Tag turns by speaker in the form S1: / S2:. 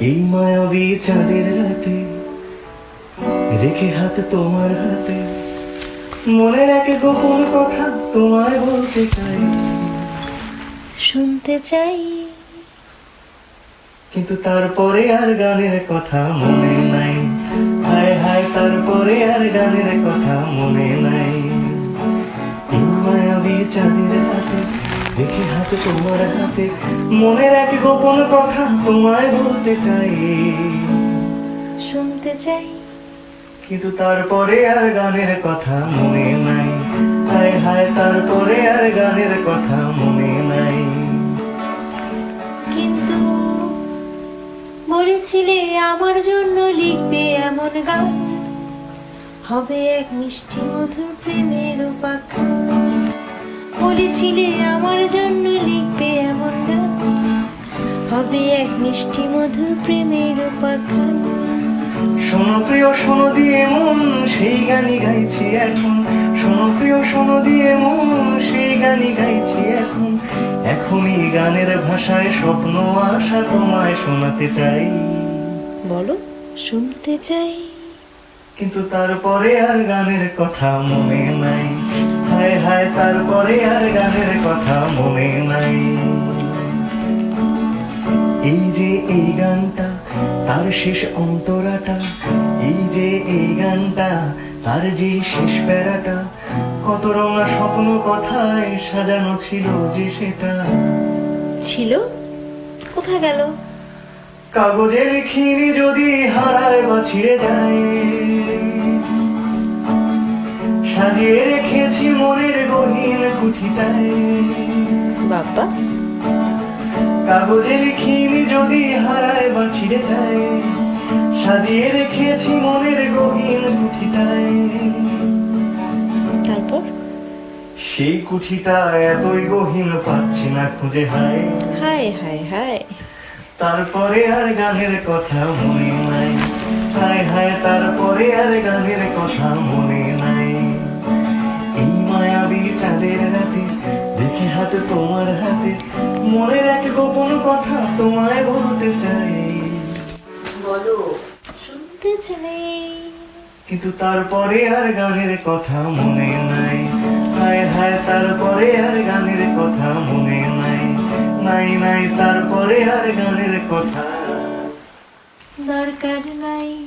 S1: এই মায়াবী চাঁদের রাতে রেখে হাত তোমার হাতে। মনের এক গোপন কথা তোমায় বলতে চাই।
S2: শুনতে চাই।
S1: কিন্তু তারপরে আর গানের কথা মনে নাই। হায় হায় তারপরে আর গানের কথা মনে নাই। এই মায়াবী চাঁদের হাতে দেখে হাতে তোমার হাতে মনের এক গোপন কথা তোমায় বলতে চাই।
S2: শুনতে চাই।
S1: কিন্তু তারপরে আর গানের কথা মনে নাই। হায় হায় তারপরে আর গানের কথা মনে নাই।
S2: কিন্তু বলেছিলে আমার জন্য লিখবে এমন গান। হবে এক মিষ্টি মধুর প্রেমের উপাখ্যান। বলেছিলে আমার জন্য লিখবে এমন গান। হবে এক মিষ্টি মধুর প্রেমের উপাখ্যান।
S1: শোনো প্রিয় শোনো দিয়ে মন সেই গানই গাইছি এখন। শোনো প্রিয় শোনো দিয়ে মন সেই গানই গাইছি এখন। এখনই গানের ভাষায় স্বপ্ন আশা তোমায় শোনাতে চাই।
S2: বলো শুনতে চাই।
S1: কিন্তু তারপরে আর গানের কথা মনে নাই। হায় হায় তারপরে আর গানের কথা মনে নাই। এই যে এই গানটা তার শেষ অন্তরাটা এই যে এই গানটা তার যে শেষ প্যারাটা কত রঙা স্বপ্ন কথায় সাজানো ছিল যে সেটা।
S2: ছিল? কোথায় গেল?
S1: কাগজে লিখিনি যদি হারায় বা ছিঁড়ে যায় সাজিয়ে রেখেছি মনের গহীন কুঠিটায়।
S2: বাবা
S1: কাগজে লিখিনি যদি হারায় বা ছিঁড়ে যায় সাজিয়ে রেখেছি মনের গহীন কুঠিটায়।
S2: তারপর?
S1: সেই কুঠিটা এতই গহীন পাচ্ছি না খুঁজে হায়।
S2: হায় হায় হায়।
S1: তারপরে আর গানের কথা মনে নাই। হায় হায় তারপরে তোমায় বলতে চাই।
S2: বলো শুনতে চাই।
S1: কিন্তু তারপরে আর গানের কথা মনে নাই। হায় হায় তারপরে আর গানের কথা মনে নাই। নাই নাই তারপরে আর গানের কথা।
S2: দরকার নাই।